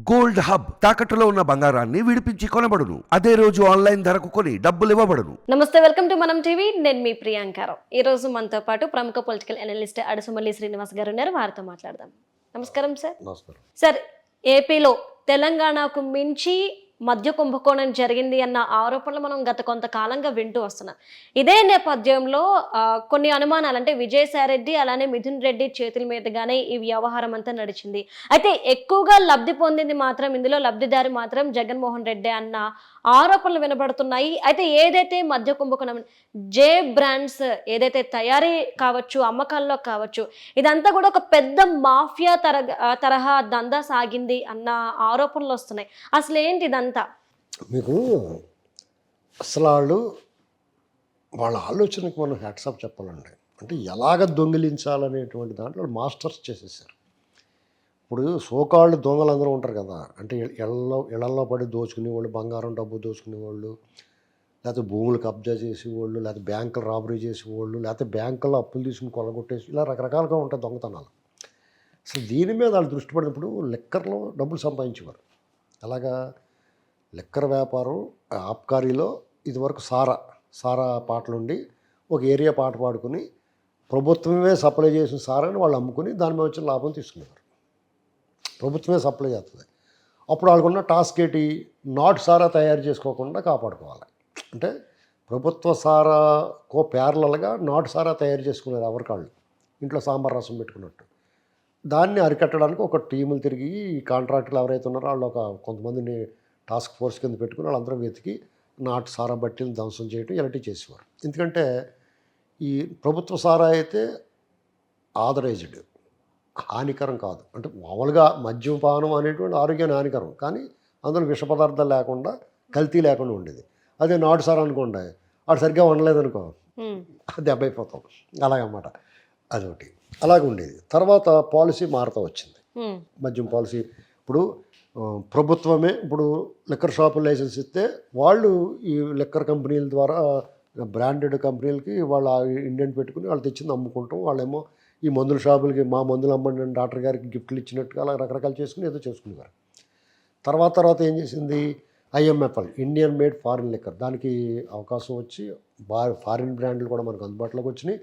Gold hub తాకట్టులో ఉన్న బంగారాన్ని విడిపించి కొనబడును. అదే రోజు ఆన్లైన్ ధరకు కొని డబ్బులు ఇవ్వబడును. నమస్తే వెల్కమ్ టు మనం టీవీ. నేను మీ ప్రియాంకారావు ఈ రోజు మనతో పాటు ప్రముఖ పొలిటికల్ అనలిస్ట్ అడుసుమల్లి శ్రీనివాస్ గారు ఉన్నారు. వారితో మాట్లాడదాం. నమస్కారం సార్. నమస్కారం. సార్ ఏపీలో తెలంగాణకు మించి మద్య కుంభకోణం జరిగింది అన్న ఆరోపణలు మనం గత కొంతకాలంగా వింటూ వస్తున్నాం. ఇదే నేపథ్యంలో కొన్ని అనుమానాలు అంటే విజయసాయిరెడ్డి అలానే మిథున్ రెడ్డి చేతుల మీదుగానే ఈ వ్యవహారం అంతా నడిచింది. అయితే ఎక్కువగా లబ్ధి పొందింది మాత్రం ఇందులో లబ్ధిదారి మాత్రం జగన్మోహన్ రెడ్డి అన్న ఆరోపణలు వినబడుతున్నాయి. అయితే ఏదైతే మద్య కుంభకోణం జే బ్రాండ్స్ ఏదైతే తయారీ కావచ్చు అమ్మకాల్లో కావచ్చు ఇదంతా కూడా ఒక పెద్ద మాఫియా తర తరహా దందా సాగింది అన్న ఆరోపణలు వస్తున్నాయి. అసలు ఏంటి ఇదంతా మీకు అసలు వాళ్ళు వాళ్ళ ఆలోచనకు మనం హ్యాట్సాప్ చెప్పాలండి. అంటే ఎలాగ దొంగిలించాలనేటువంటి దాంట్లో వాళ్ళు మాస్టర్స్ చేసేసారు. ఇప్పుడు సోకాళ్ళు దొంగలు అందరూ ఉంటారు కదా అంటే ఇళ్ళలో ఇళ్ళలో పడి దోచుకునే వాళ్ళు బంగారం డబ్బు దోచుకునే వాళ్ళు లేకపోతే భూములు కబ్జా చేసేవాళ్ళు లేకపోతే బ్యాంకులు రాబరీ చేసేవాళ్ళు లేకపోతే బ్యాంకుల్లో అప్పులు తీసుకుని కొలగొట్టేసి ఇలా రకరకాలుగా ఉంటాయి దొంగతనాలు. అసలు దీని మీద వాళ్ళు దృష్టి పడినప్పుడు లెక్కర్లో డబ్బులు సంపాదించేవారు. అలాగా లెక్కర్ వ్యాపారం ఆబ్కారీలో ఇదివరకు సారా సారా పాటలుండి ఒక ఏరియా పాట పాడుకుని ప్రభుత్వమే సప్లై చేసిన సారాని వాళ్ళు అమ్ముకుని దాని మీద వచ్చిన లాభం తీసుకునేవారు. ప్రభుత్వమే సప్లై చేస్తుంది. అప్పుడు వాళ్ళకున్న టాస్క్ ఏంటి? నాట్ సారా తయారు చేసుకోకుండా కాపాడుకోవాలి. అంటే ప్రభుత్వ సారాకో ప్యారలల్గా నాటు సారా తయారు చేసుకునేది ఎవరికాళ్ళు ఇంట్లో సాంబార్ రసం పెట్టుకున్నట్టు. దాన్ని అరికట్టడానికి ఒక టీములు తిరిగి ఈ కాంట్రాక్టులు ఎవరైతే ఉన్నారో వాళ్ళు ఒక కొంతమందిని టాస్క్ ఫోర్స్ కింద పెట్టుకుని వాళ్ళందరూ వెతికి నాటు సారా బట్టీలు ధ్వంసం చేయడం ఇలాంటివి చేసేవారు. ఎందుకంటే ఈ ప్రభుత్వ సారా అయితే ఆథరైజ్డ్ హానికరం కాదు. అంటే మామూలుగా మద్యపానం అనేటువంటి ఆరోగ్యానికి హానికరం. కానీ అందులో విష పదార్థాలు లేకుండా కల్తీ లేకుండా ఉండేది. అదే నాటు సారా అనుకోండి వాడు సరిగ్గా వండలేదనుకో హ్మ్. దెబ్బ అయిపోతాం అలాగన్నమాట అదొకటి. అలాగ ఉండేది తర్వాత పాలసీ మారుతూ వచ్చింది. మద్యం పాలసీ. ఇప్పుడు ప్రభుత్వమే ఇప్పుడు లిక్కర్ షాపు లైసెన్స్ ఇస్తే వాళ్ళు ఈ లిక్కర్ కంపెనీల ద్వారా బ్రాండెడ్ కంపెనీలకి వాళ్ళ ఇండియన్ పెట్టుకుని వాళ్ళు తెచ్చింది అమ్ముకుంటాం. వాళ్ళేమో ఈ మందుల షాపులకి మా మందులు అమ్మండి అని డాక్టర్ గారికి గిఫ్ట్లు ఇచ్చినట్టుగా అలా రకరకాలు చేసుకుని ఏదో చేసుకునేవారు. తర్వాత తర్వాత ఏం చేసింది? IMFL Indian made foreign liquor. దానికి అవకాశం వచ్చి బా ఫారిన్ బ్రాండ్లు కూడా మనకు అందుబాటులోకి వచ్చినాయి.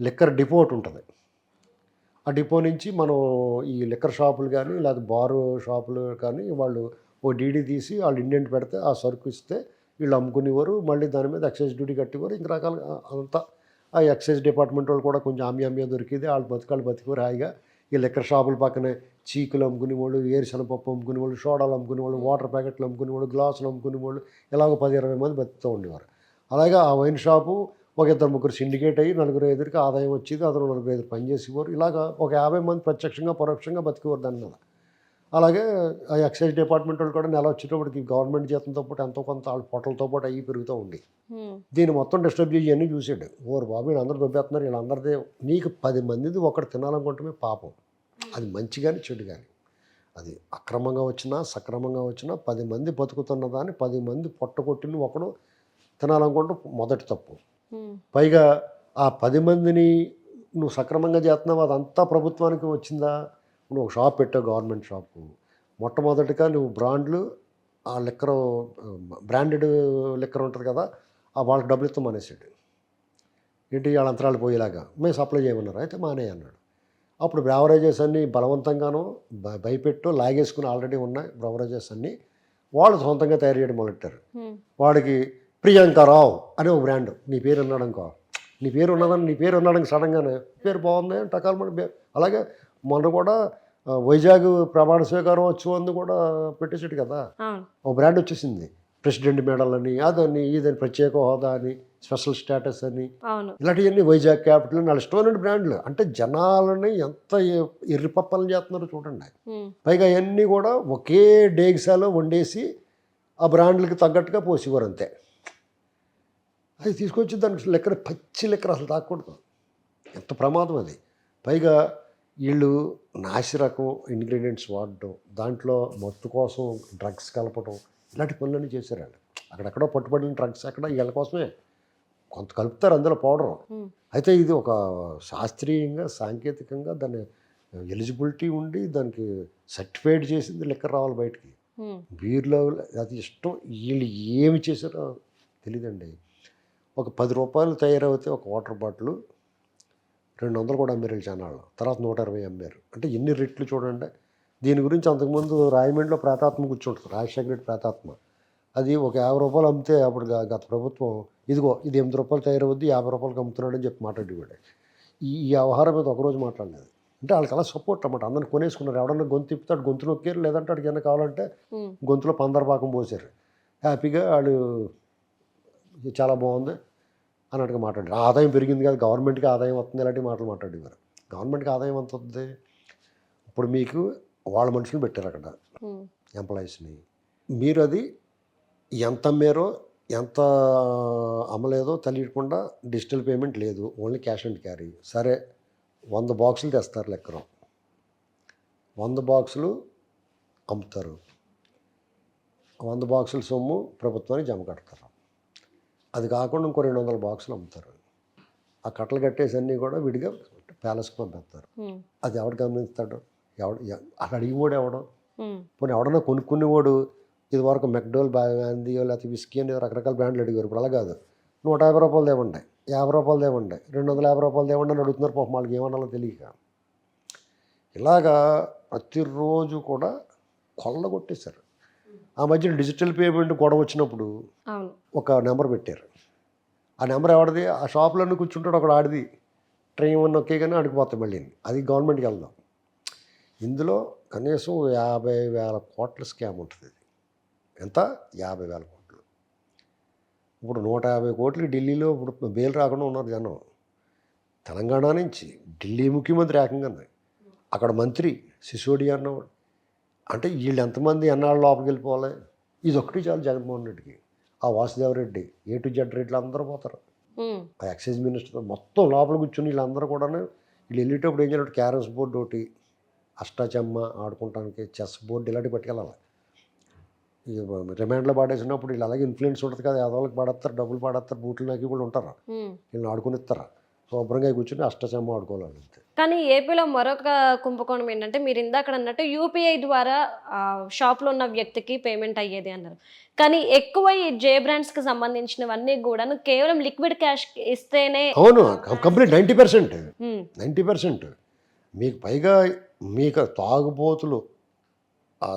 లిక్కర్ డిపో ఒకటి ఉంటుంది. ఆ డిపో నుంచి మనం ఈ లిక్కర్ షాపులు కానీ లేదా బారు షాపులు కానీ వాళ్ళు ఓ డీడీ తీసి వాళ్ళు ఇండియన్ పెడితే ఆ సరుకు ఇస్తే వీళ్ళు అమ్ముకునేవారు మళ్ళీ దాని మీద ఎక్సైజ్ డ్యూటీ కట్టేవారు. ఇంక రకాలుగా అంతా ఆ ఎక్సైజ్ డిపార్ట్మెంట్ వాళ్ళు కూడా కొంచెం ఆమ్య ఆమ్య దొరికింది. వాళ్ళు బతుకాళ్ళు బతికారు హాయిగా. ఈ లిక్కర్ షాపుల పక్కనే చీకులు అమ్ముకునేవాళ్ళు ఏరుశనగపప్పు అమ్ముకునేవాళ్ళు సోడాలు అమ్ముకునేవాళ్ళు వాటర్ ప్యాకెట్లు అమ్ముకునేవాళ్ళు గ్లాసులు అమ్ముకునేవాళ్ళు ఇలాగ పది ఇరవై మంది బతుకుతూ ఉండేవారు. అలాగే ఆ వైన్ షాపు ఒక ఇద్దరు ముగ్గురు సిండికేట్ అయ్యి నలుగురు ఎదురుకి ఆదాయం వచ్చేది అతను నలుగురు ఎదురు పనిచేసేవారు ఇలాగా ఒక యాభై మంది ప్రత్యక్షంగా పరోక్షంగా బతికేవారు దాని మీద. అలాగే ఆ ఎక్సైజ్ డిపార్ట్మెంట్ వాళ్ళు కూడా నెల వచ్చేటప్పటికి గవర్నమెంట్ జీతంతో పాటు ఎంతో కొంత వాళ్ళ పొట్టలతో పాటు అయ్యి పెరుగుతూ హ్మ్. దీన్ని మొత్తం డిస్టర్బ్ చేసి అన్నీ చూసాడు ఓరు బాబు వీళ్ళందరూ దొబ్బేస్తున్నారు వీళ్ళందరిదే నీకు పది మందిది ఒకటి తినాలనుకుంటమే పాపం. అది మంచి కానీ చెడు కానీ అది అక్రమంగా వచ్చినా సక్రమంగా వచ్చినా పది మంది బతుకుతున్న దాన్ని పది మంది పొట్ట కొట్టిన ఒకడు తినాలనుకుంటే మొదటి తప్పు. పైగా ఆ పది మందిని నువ్వు సక్రమంగా చేస్తున్నావు? అదంతా ప్రభుత్వానికి వచ్చిందా? నువ్వు ఒక షాప్ పెట్టావు గవర్నమెంట్ షాపు. మొట్టమొదటిగా నువ్వు బ్రాండ్లు ఆ లిక్కర్ బ్రాండెడ్ లిక్కర్ ఉంటుంది కదా ఆ వాళ్ళకి డబ్బులు ఇస్తాం మానేసాడు ఏంటి వాళ్ళ అంతరాలు పోయేలాగా? మేము సప్లై చేయమన్నారు. అయితే మానే అన్నాడు. అప్పుడు బ్రావరేజెస్ అన్నీ బలవంతంగానో భయపెట్టు లాగేసుకుని ఆల్రెడీ ఉన్నాయి బ్రావరేజెస్ అన్నీ వాళ్ళు సొంతంగా తయారు చేయడం మొదలెట్టారు. వాడికి ప్రియాంకారావు అనే ఒక బ్రాండ్ నీ పేరు ఉన్నాడు అనుకో నీ పేరు ఉన్నదని నీ పేరు ఉన్నాడు సడన్గానే పేరు బాగుంది? టకాలు మన పే- అలాగే మొన్న కూడా వైజాగ్ ప్రమాణ స్వీకారం వచ్చి కూడా పెట్టేసాడు కదా? ఒక బ్రాండ్ వచ్చేసింది. ప్రెసిడెంట్ మెడల్ అని అదని ఇదని ప్రత్యేక హోదా అని స్పెషల్ స్టేటస్ అని. ఇలాంటివన్నీ వైజాగ్ క్యాపిటల్ అని వాళ్ళ స్టోన్ బ్రాండ్లు అంటే జనాలని ఎంత ఎర్రిపప్పలు చేస్తున్నారో చూడండి. పైగా అవన్నీ కూడా ఒకే డేగిసాలో వండేసి ఆ బ్రాండ్లకి తగ్గట్టుగా పోసేవారు అంతే. అది తీసుకొచ్చి దానికి లెక్కర పచ్చి లెక్కర అసలు తాకూడదు. ఎంత ప్రమాదం అది. పైగా వీళ్ళు నాసి రకం ఇంగ్రీడియంట్స్ వాడడం దాంట్లో మత్తు కోసం డ్రగ్స్ కలపడం ఇలాంటి పనులన్నీ చేశారు వాళ్ళు. అక్కడెక్కడో పట్టుబడిన డ్రగ్స్ అక్కడ వీళ్ళ కోసమే. కొంత కలుపుతారు అందులో పౌడర్. అయితే ఇది ఒక శాస్త్రీయంగా సాంకేతికంగా దాన్ని ఎలిజిబిలిటీ ఉండి దానికి సర్టిఫైడ్ చేసింది లెక్క రావాలి బయటికి. బీర్లో అది ఇష్టం వీళ్ళు ఏమి చేశారో తెలియదండి. ఒక పది రూపాయలు తయారవుతే ఒక వాటర్ బాటిల్ రెండు వందలు కూడా అమ్మారు ఛానల్లో తర్వాత నూట ఇరవై అమ్మారు. అంటే ఎన్ని రెట్లు చూడండి. దీని గురించి అంతకుముందు రాయమండ్రిలో ప్రేతాత్మ కూర్చుంటుంది. రాజశేఖర రెడ్డి ప్రేతాత్మ. అది ఒక యాభై రూపాయలు అమ్మితే అప్పుడు గత ప్రభుత్వం ఇదిగో ఇది ఎనిమిది రూపాయలు తయారవుద్ది యాభై రూపాయలకి అమ్ముతున్నాడని చెప్పి మాట్లాడేవాడు. ఈ ఈ వ్యవహారం మీద ఒకరోజు మాట్లాడలేదు. అంటే వాళ్ళకి అలా సపోర్ట్ అన్నమాట. అందరిని కొనేసుకున్నారు. ఎవడన్నా గొంతు తిప్పుతాడు గొంతు నొక్కారు లేదంటే వాడికి ఏమైనా కావాలంటే గొంతులో పందరపాకం పోసారు. హ్యాపీగా వాళ్ళు చాలా బాగుంది అన్నట్టుగా మాట్లాడారు. ఆదాయం పెరిగింది కదా గవర్నమెంట్కి ఆదాయం వస్తుంది ఇలాంటి మాటలు మాట్లాడేవారు. గవర్నమెంట్కి ఆదాయం ఎంత వస్తుంది? ఇప్పుడు మీకు వాళ్ళ మనుషులు పెట్టారు అక్కడ ఎంప్లాయీస్ని. మీరు అది ఎంత అమ్మారో ఎంత అమ్మలేదో తెలియకుండా డిజిటల్ పేమెంట్ లేదు. Only cash and carry. సరే వంద బాక్సులు తెస్తారు లెక్కరం. వంద బాక్సులు అమ్ముతారు. వంద బాక్సుల సొమ్ము ప్రభుత్వానికి జమ కడతారు. అది కాకుండా ఇంకో రెండు వందల బాక్సులు అమ్ముతారు. ఆ కట్టలు కట్టేసి అన్నీ కూడా విడిగా ప్యాలెస్కి పంపిస్తారు. అది ఎవడు గమనిస్తాడు? ఎవడు అక్కడ అడిగిపోడు ఎవడో? పోనీ ఎవడన్నా కొనుక్కునేవాడు ఇది వరకు మెక్డోల్ బ్యాందీ లేకపోతే విస్కీ అని రకరకాల బ్రాండ్లు అడిగారు. ఇప్పుడు అలా కాదు. నూట యాభై రూపాయలు దేవండి యాభై రూపాయలు దేవండి రెండు వందల యాభై రూపాయలు దేవండి అని అడుగుతున్నారు. పాపం వాళ్ళకి ఏమన్నాలో తెలియక. ఇలాగా ప్రతిరోజు కూడా కొల్ల కొట్టేశారు ఆ మధ్య డిజిటల్ పేమెంట్ గొడవ వచ్చినప్పుడు ఒక నెంబర్ పెట్టారు. ఆ నెంబర్ ఎవరిది? ఆ షాప్లోనే కూర్చుంటాడు ఒకడు ఆడిది. ట్రైన్ వన్ ఒకే కానీ ఆడిపోతాయి మళ్ళీ అది గవర్నమెంట్కి వెళ్దాం. ఇందులో కనీసం యాభై వేల కోట్ల స్కామ్ ఉంటుంది ఇది ఎంత? యాభై వేల కోట్లు. ఇప్పుడు నూట యాభై కోట్లు ఢిల్లీలో ఇప్పుడు బెయిల్ రాకుండా ఉన్నారు జనం. తెలంగాణ నుంచి ఢిల్లీ ముఖ్యమంత్రి ఏకంగా అక్కడ మంత్రి సిసోడియా అన్నవాడు. అంటే వీళ్ళు ఎంతమంది ఎన్నాళ్ళు లోపలికి వెళ్ళిపోవాలి? ఇది ఒకటి చాలు జగన్మోహన్ రెడ్డికి. ఆ వాసుదేవరెడ్డి ఏ టు జెడ్ రెడ్లు అందరూ పోతారు. ఆ ఎక్సైజ్ మినిస్టర్ మొత్తం లోపల కూర్చుని వీళ్ళందరూ కూడా వీళ్ళు వెళ్ళేటప్పుడు ఏం చేయాలంటే క్యారమ్స్ బోర్డు ఒకటి అష్టాచమ్మ ఆడుకుంటానికి చెస్ బోర్డు ఇలాంటివి పట్టుకెళ్ళాలి. రిమాండ్లో పాడేసినప్పుడు వీళ్ళు అలాగే ఇన్ఫ్లుయెన్స్ ఉంటుంది కదా యాదవులకు పాడేస్తారు డబ్బులు పాడేస్తారు బూట్లు నాకి కూడా ఉంటారు. వీళ్ళని ఆడుకునిస్తారు శుభ్రంగా కూర్చుని అష్టాచమ్మ ఆడుకోవాలి కానీ ఏపీలో మరొక కుంభకోణం ఏంటంటే మీరు ఇందాక అన్నట్టు యూపీఐ ద్వారా షాప్లో ఉన్న వ్యక్తికి పేమెంట్ అయ్యేది అన్నారు. కానీ ఎక్కువ ఈ జే బ్రాండ్స్కి సంబంధించినవన్నీ కూడా కేవలం లిక్విడ్ క్యాష్ ఇస్తేనే అవును complete ninety percent. Ninety percent. మీకు పైగా మీకు తాగుబోతులు ఆ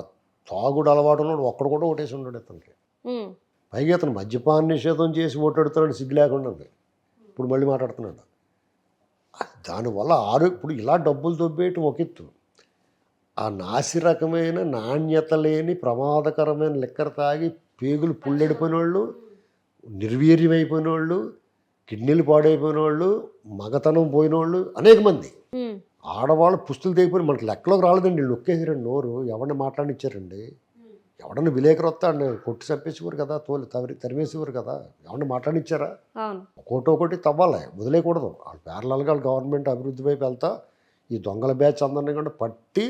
తాగుడు అలవాటు ఉన్నాడు ఒక్కడు కూడా ఓటేసి ఉన్నాడు ఇతనికి. ఉమ్, పైగా ఇతను మద్యపాన నిషేధం చేసి ఓటాడుతున్నాడు సిగ్గు లేకుండా. ఇప్పుడు మళ్ళీ మాట్లాడుతున్నాడు. దానివల్ల ఆరు ఇప్పుడు ఇలా డబ్బులు దొబ్బేయటం ఒక ఎత్తు ఆ నాసి రకమైన నాణ్యత లేని ప్రమాదకరమైన లెక్కర తాగి పేగులు పుల్లెడిపోయిన వాళ్ళు నిర్వీర్యమైపోయిన వాళ్ళు కిడ్నీలు పాడైపోయిన వాళ్ళు మగతనం పోయిన వాళ్ళు అనేక మంది. ఆడవాళ్ళు పుస్తులు తెగిపోయి మనకి లెక్కలోకి రాలేదండి. నొక్కేసారండి నోరు. ఎవరిని మాట్లాడిచ్చారండి ఎవడన్నా విలేకరు వస్తా అండి కొట్టి చంపేసేవారు కదా తోలి తరి తరిమేసేవారు కదా ఎవరిని మాట్లాడిచ్చారా ఒకటి ఒకటి తవ్వాలి వదిలేయకూడదు. వాళ్ళు ప్యారలల్గా గవర్నమెంట్ అభివృద్ధి వైపు వెళ్తా ఈ దొంగల బ్యాచ్ అందరినీ కూడా పట్టి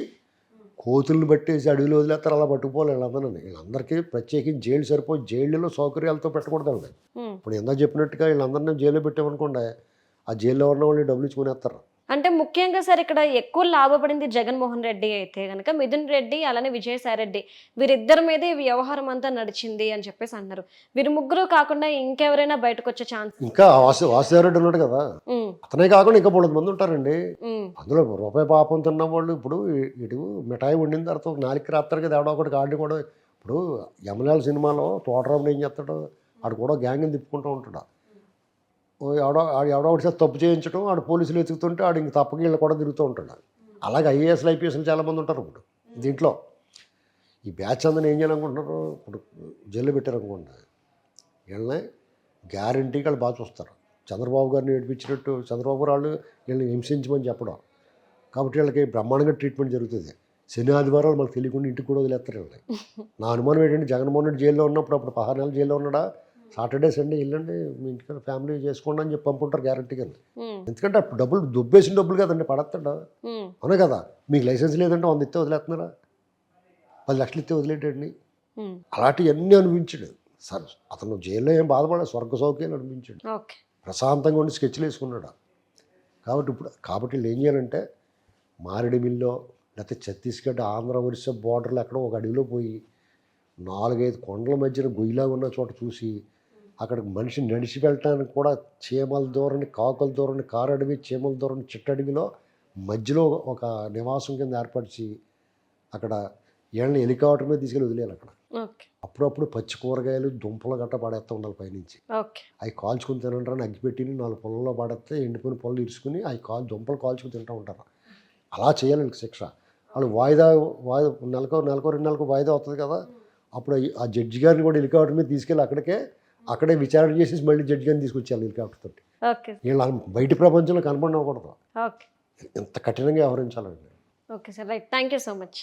కోతులను పట్టేసి అడవిలో వదిలేస్తారు అలా పట్టుకుపోవాలి వీళ్ళందరినీ. వీళ్ళందరికీ ప్రత్యేకించి జైలు సరిపోయి జైళ్ళలో సౌకర్యాలతో పెట్టకూడదు అండి. ఇప్పుడు ఎంత చెప్పినట్టుగా వీళ్ళందరినీ జైల్లో పెట్టామనుకోండి ఆ జైల్లో ఉన్న వాళ్ళు డబ్బులు ఇచ్చుకునేస్తారు అంటే ముఖ్యంగా సార్ ఇక్కడ ఎక్కువ లాభపడింది జగన్మోహన్ రెడ్డి అయితే కనుక మిథున్ రెడ్డి అలానే విజయసాయి రెడ్డి. వీరిద్దరి మీద ఈ వ్యవహారం అంతా నడిచింది అని చెప్పేసి అన్నారు వీరు ముగ్గురు కాకుండా ఇంకెవరైనా బయటకు వచ్చే ఛాన్స్ ఇంకా వాసు వాసుదేవరెడ్డి ఉన్నాడు కదా. అతనే కాకుండా ఇంకా మూడు మంది ఉంటారండి. అందులో రూపాయి పాపం తిన్న వాళ్ళు ఇప్పుడు ఇటు మిఠాయి వండిన తర్వాత నాలుగు రాత్రి కదా ఎవడో ఒకటి ఆడిని కూడా. ఇప్పుడు యమలాల సినిమాలో తోటరాముడు ఏం చేస్తాడు? ఆడు కూడా గ్యాంగ్ని తిప్పుకుంటూ ఉంటాడు. ఎవడో ఆడు ఎవడో ఒకటి తప్పు చేయించడం ఆడు పోలీసులు ఎత్తుకుతుంటే ఆడు ఇంక తప్పకి వీళ్ళు కూడా తిరుగుతూ ఉంటాడు. అలాగే ఐఏఎస్లు ఐపీఎస్లు చాలామంది ఉంటారు ఇప్పుడు దీంట్లో. ఈ బ్యాచ్ అందరిని ఏం చేయాలనుకుంటున్నారు? ఇప్పుడు జైల్లో పెట్టారనుకోండి వీళ్ళని గ్యారంటీ వాళ్ళు బాగా చూస్తారు. చంద్రబాబు గారిని ఏడిపించినట్టు చంద్రబాబు వాళ్ళు వీళ్ళని హింసించమని చెప్పడం. కాబట్టి వీళ్ళకి బ్రహ్మాండంగా ట్రీట్మెంట్ జరుగుతుంది. శని ఆదివారాలు మనకు తెలియకుండా ఇంటికి కూడా వదిలేస్తారు వీళ్ళని. నా అనుమానం ఏంటంటే జగన్మోహన్ రెడ్డి జైల్లో ఉన్నప్పుడు అప్పుడు పదహారు నెలలు జైల్లో ఉన్నాడా? సాటర్డే సండే వెళ్ళండి మీ ఇంటికి ఫ్యామిలీ చేసుకోండి అని చెప్పి పంపుంటారు గ్యారంటీగా ఉమ్, ఎందుకంటే అప్పుడు డబ్బులు దుబ్బేసిన డబ్బులు కదండి పడతాడా అవునా కదా? మీకు లైసెన్స్ లేదంటే వంద ఇస్తే వదిలేస్తున్నారా? పది లక్షలు ఇస్తే వదిలేటండి. అలాంటివన్నీ అనిపించాడు సార్ అతను జైల్లో ఏం బాధపడలేదు స్వర్గ సౌఖ్యాలు అనిపించాడు ప్రశాంతంగా ఉండి స్కెచ్లు వేసుకున్నాడు. కాబట్టి ఇప్పుడు కాబట్టి వీళ్ళు ఏం చేయాలంటే మారేడుమిల్లో లేకపోతే ఛత్తీస్గఢ్ ఆంధ్ర ఒరిస్సా బార్డర్లో ఎక్కడో ఒక అడవిలో పోయి నాలుగైదు కొండల మధ్యన గొయ్యిలా ఉన్న చోట చూసి అక్కడ మనిషి నడిచి వెళ్ళటానికి కూడా చీమల దూరని కాకుల దూరని కారు అడవి చీమల దూరని చిట్టడవిలో మధ్యలో ఒక నివాసం కింద ఏర్పరిచి అక్కడ ఏళ్ళని హెలికాప్టర్ మీద తీసుకెళ్ళి వదిలేయాలి అక్కడ. అప్పుడప్పుడు పచ్చి కూరగాయలు దుంపలు గట్ట పడేస్తూ ఉండాలి పైనుంచి. అవి కాల్చుకుని తినంటారని అగ్గిపెట్టిని నాలుగు పొలంలో పడితే ఎండిపోయిన పొలం ఇరుచుకుని అవి కాల్ దుంపలు కాల్చుకుని తింటూ ఉంటారు. అలా చేయాలి వీళ్ళకి శిక్ష. వాళ్ళు వాయిదా వాయిదా నెలకో నెలకో రెండు నెలలకు వాయిదా అవుతుంది కదా. అప్పుడు ఆ జడ్జి గారిని కూడా హెలికాప్టర్ మీద తీసుకెళ్ళి అక్కడికే అక్కడే విచారణ చేసేసి మళ్ళీ జడ్జి గారిని తీసుకొచ్చేయాలి హెలికాప్టర్ తోటి వీళ్ళు బయట ప్రపంచంలో కనపడకూడదు ఎంత కఠినంగా వ్యవహరించాలండి. Okay sir. Right. Thank you so much.